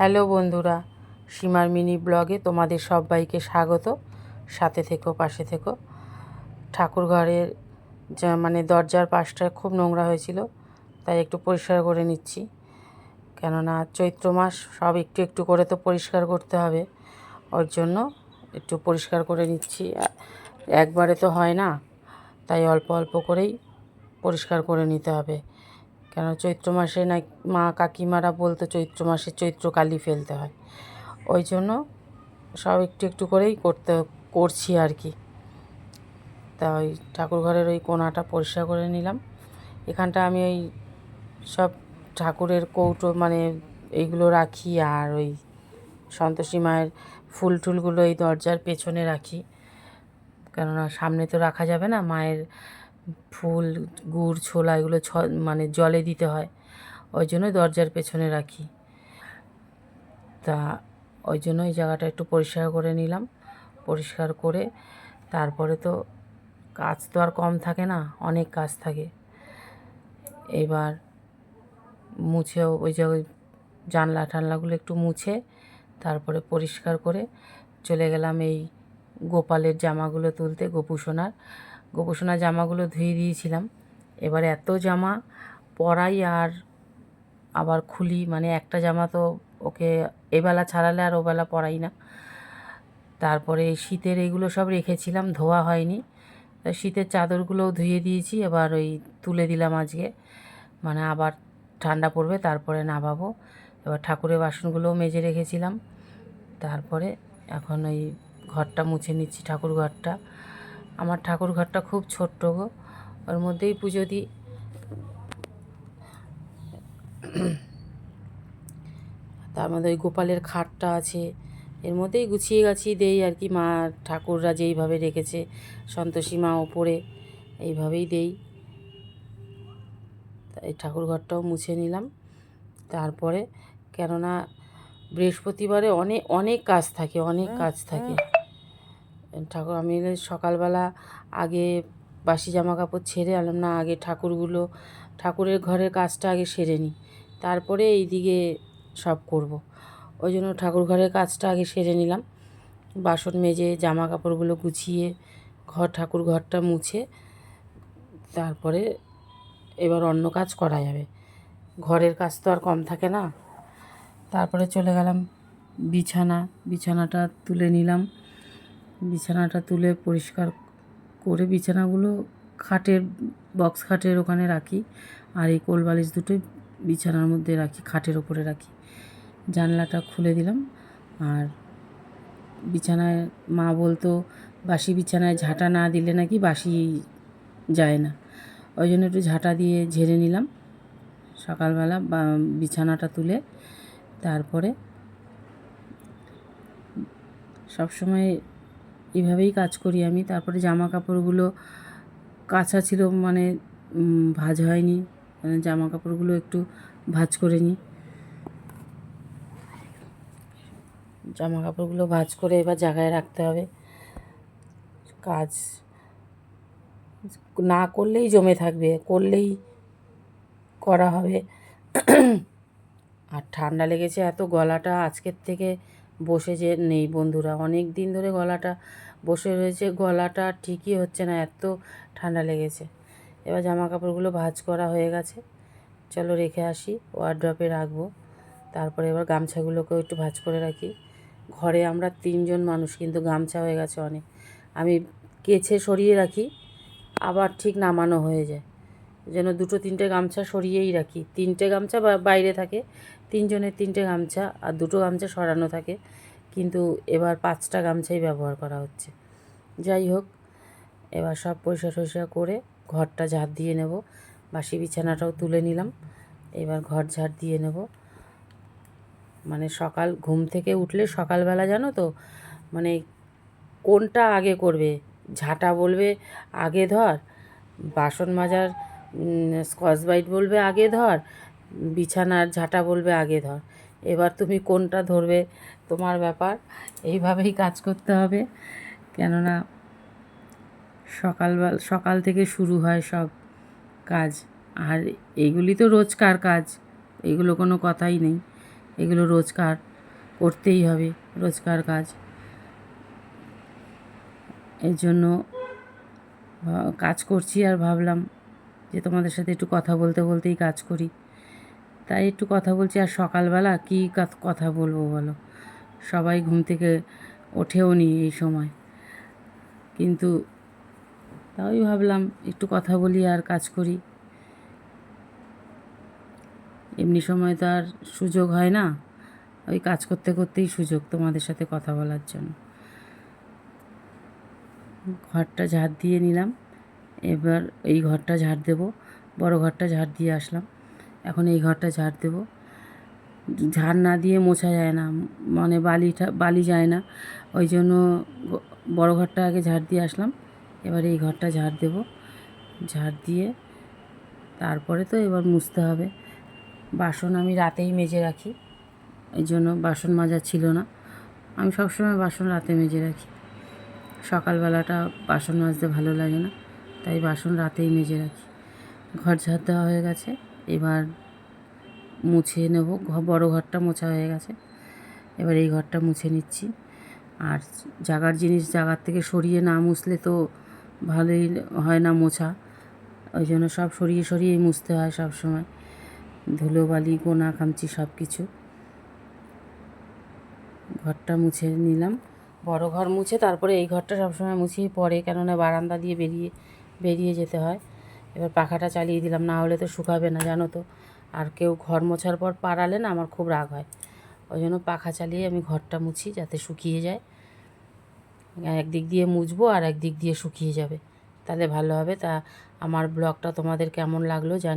Hello বন্ধুরা, সীমার mini ব্লগে তোমাদের সবাইকে স্বাগত। সাথে থেকো, পাশে থেকো। ঠাকুর ঘরের মানে দরজার পাশটা খুব নোংরা হয়েছিল, তাই একটু পরিষ্কার করে নিচ্ছি। কেননা চৈত্র মাস সব একটু একটু করে তো পরিষ্কার করতে হবে, ওর জন্য একটু পরিষ্কার করে নিচ্ছি। একবারে তো হয় না, তাই অল্প অল্প করেই পরিষ্কার করে নিতে হবে। কেন চৈত্র মাসে না মা কাকিমারা বলতো চৈত্র মাসে চৈত্র কালি ফেলতে হয়। ওই জন্য সব একটু একটু করেই করতে, করছি আর কি। তা ওই ঠাকুর ঘরের ওই কোনাটা পরিষ্কার করে নিলাম। এখানটা আমি ওই সব ঠাকুরের কৌটো মানে এইগুলো রাখি আর ওই সন্তোষী মায়ের ফুল টুলগুলো এই দরজার পেছনে রাখি। কেননা সামনে তো রাখা যাবে না, মায়ের ফুল, গুড়, ছোলা এগুলো ছ মানে জলে দিতে হয়। ওই জন্য দরজার পেছনে রাখি। তা ওই জন্য ওই জায়গাটা একটু পরিষ্কার করে নিলাম। পরিষ্কার করে তারপরে তো কাজ তো আর কম থাকে না, অনেক কাজ থাকে। এবার মুছেও ওই যে ওই জানলা টানলাগুলো একটু মুছে তারপরে পরিষ্কার করে চলে গেলাম এই গোপালের জামাগুলো তুলতে গোপুসোনার গোপুসোনার জামাগুলো ধুয়ে দিয়েছিলাম। এবার এত জামা পরাই আর আবার খুলি মানে একটা জামা তো ওকে এবেলা ছাড়ালে আর ওবেলা পরাই না। তারপরে শীতের এগুলো সব রেখেছিলাম, ধোয়া হয়নি। শীতের চাদরগুলোও ধুয়ে দিয়েছি, এবার ওই তুলে দিলাম আজকে। মানে আবার ঠান্ডা পড়বে, তারপরে নামাবো। এবার ঠাকুরের বাসনগুলোও মেজে রেখেছিলাম। তারপরে এখন ওই ঘরটা মুছে নিচ্ছি, ঠাকুর ঘরটা। আমার ঠাকুর ঘরটা খুব ছোট্ট গো। ওর মধ্যেই পুজো দিই। তার মধ্যে ওই গোপালের খাটটা আছে। এর মধ্যেই গুছিয়ে গাছিয়ে দেই আর কি। মা, ঠাকুররা যেইভাবে রেখেছে, সন্তোষী মা ওপরে, এইভাবেই দেই। এই ঠাকুর ঘরটাও মুছে নিলাম। তারপরে কেননা বৃহস্পতিবারে অনেক অনেক কাজ থাকে, অনেক কাজ থাকে। ঠাকুর, আমি সকালবেলা আগে বাসি জামা কাপড় ছেড়ে আলাম না, আগে ঠাকুরগুলো, ঠাকুরের ঘরের কাজটা আগে সেরে নিই। তারপরে এই দিকে সব করব। ওই জন্য ঠাকুর ঘরের কাজটা আগে সেরে নিলাম। বাসন মেজে জামা কাপড়গুলো গুছিয়ে, ঘর, ঠাকুর ঘরটা মুছে, তারপরে এবার অন্য কাজ করা যাবে। ঘরের কাজ তো আর কম থাকে না। তারপরে চলে গেলাম বিছানা। বিছানাটা তুলে নিলাম। বিছানাটা তুলে পরিষ্কার করে বিছানাগুলো খাটের বক্স খাটের ওখানে রাখি। আর এই কোল বালিশ দুটোই বিছানার মধ্যে রাখি, খাটের ওপরে রাখি। জানলাটা খুলে দিলাম। আর বিছানায়, মা বলতো, বাসি বিছানায় ঝাঁটা না দিলে নাকি বাসি যায় না। ওই জন্য একটু ঝাঁটা দিয়ে ঝেড়ে নিলাম। সকালবেলা বিছানাটা তুলে তারপরে সবসময় এইভাবেই কাজ করি আমি। তারপরে জামা কাপড়গুলো কাঁচা ছিল মানে ভাঁজ হয়নি। মানে জামা কাপড়গুলো একটু ভাঁজ করে নিই। জামা কাপড়গুলো ভাজ করে এবার জায়গায় রাখতে হবে। কাজ না করলেই জমে থাকবে, করলেই করা হবে। আর ঠান্ডা লেগেছে এত গলাটা আজকের থেকে বসে যে নেই বন্ধুরা। অনেক দিন ধরে গলাটা বসে রয়েছে। গলাটা ঠিকই হচ্ছে না, এত ঠান্ডা লেগেছে। এবার জামা কাপড়গুলো ভাজ করা হয়ে গেছে। চলো রেখে আসি ওয়ারড্রপে রাখব। তারপরে এবার গামছাগুলোকেও একটু ভাজ করে রাখি। ঘরে আমরা তিনজন মানুষ, কিন্তু গামছা হয়ে গেছে অনেক। আমি কেছে সরিয়ে রাখি, আবার ঠিক নামানো হয়ে যায়। যেন দুটো তিনটে গামছা সরিয়েই রাখি। তিনটে গামছা বাইরে থাকে, তিনজনের তিনটে গামছা আর দুটো গামছা সরানো থাকে। কিন্তু এবার পাঁচটা গামছাই ব্যবহার করা হচ্ছে। যাই হোক, এবার সব পরিষ্কার টরিষ্কার করে ঘরটা ঝাড় দিয়ে নেব। বাসি বিছানাটাও তুলে নিলাম। এবার ঘর ঝাড় দিয়ে নেব। মানে সকাল, ঘুম থেকে উঠলে সকালবেলা জানো তো মানে কোনটা আগে করবে? ঝাঁটা বলবে, আগে ধর, বাসন মাজার স্কচ বাইট বলবে আগে ধর, বিছানার ঝাঁটা বলবে আগে ধর। এবার তুমি কোনটা ধরবে, তোমার ব্যাপার। এইভাবেই কাজ করতে হবে। কেননা সকালবেলা, সকাল থেকে শুরু হয় সব কাজ। আর এইগুলি তো রোজকার কাজ, এগুলো কোনো কথাই নেই। এগুলো রোজকার করতেই হবে, রোজকার কাজ। এর জন্য কাজ করছি আর ভাবলাম যে তোমাদের সাথে একটু কথা বলতে বলতেই কাজ করি। তাই একটু কথা বলছি, আর সকালবেলা কী কথা বলব বলো? সবাই ঘুম থেকে ওঠেও নি এই সময়। কিন্তু তাই ভাবলাম একটু কথা বলি আর কাজ করি। এমনি সময় তো আর সুযোগ হয় না। ওই কাজ করতে করতেই সুযোগ তোমাদের সাথে কথা বলার জন্য। ঘরটা ঝাড় দিয়ে নিলাম। এবার এই ঘরটা ঝাড় দেবো। বড় ঘরটা ঝাড় দিয়ে আসলাম। এখন এই ঘরটা ঝাড় দেবো। ঝাড় না দিয়ে মোছা যায় না। মানে বালিটা, বালি যায় না। ওই জন্য বড় ঘরটা আগে ঝাড় দিয়ে আসলাম। এবার এই ঘরটা ঝাড় দেবো। ঝাড় দিয়ে তারপরে তো এবার মুছতে হবে। বাসন আমি রাতেই মেজে রাখি। এই জন্য বাসন মাজা ছিল না। আমি সবসময় বাসন রাতে মেজে রাখি। সকালবেলাটা বাসন মাজতে ভালো লাগে না। তাই বাসন রাতেই মেজে রাখি। ঘর ঝাড় দেওয়া হয়ে গেছে। এবার মুছে নেব। বড় ঘরটা মোছা হয়ে গেছে। এবার এই ঘরটা মুছে নিচ্ছি। আর জাগার জিনিস জাগার থেকে সরিয়ে না মুছলে তো ভালোই হয় না মোছা। ওই জন্য সব সরিয়ে সরিয়েই মুছতে হয় সব সময়। ধুলোবালি গোনা খামচি সব কিছু। ঘরটা মুছে নিলাম। বড় ঘর মুছে তারপরে এই ঘরটা সবসময় মুছিয়ে পরে কেননা বারান্দা দিয়ে বেরিয়ে বেরিয়ে যেতে হয়। এবার পাখাটা চালিয়ে দিলাম, না হলে তো শুকাবে না, জানো তো। আর কেউ ঘর মোছার পর পাড়ালে না আমার খুব রাগ হয়। ওই জন্য পাখা চালিয়ে আমি ঘরটা মুছি যাতে শুকিয়ে যায়। একদিক দিয়ে মুছবো আর একদিক দিয়ে শুকিয়ে যাবে। তাহলে ভালো হবে। তা আমার ব্লগটা তোমাদের কেমন লাগল জানি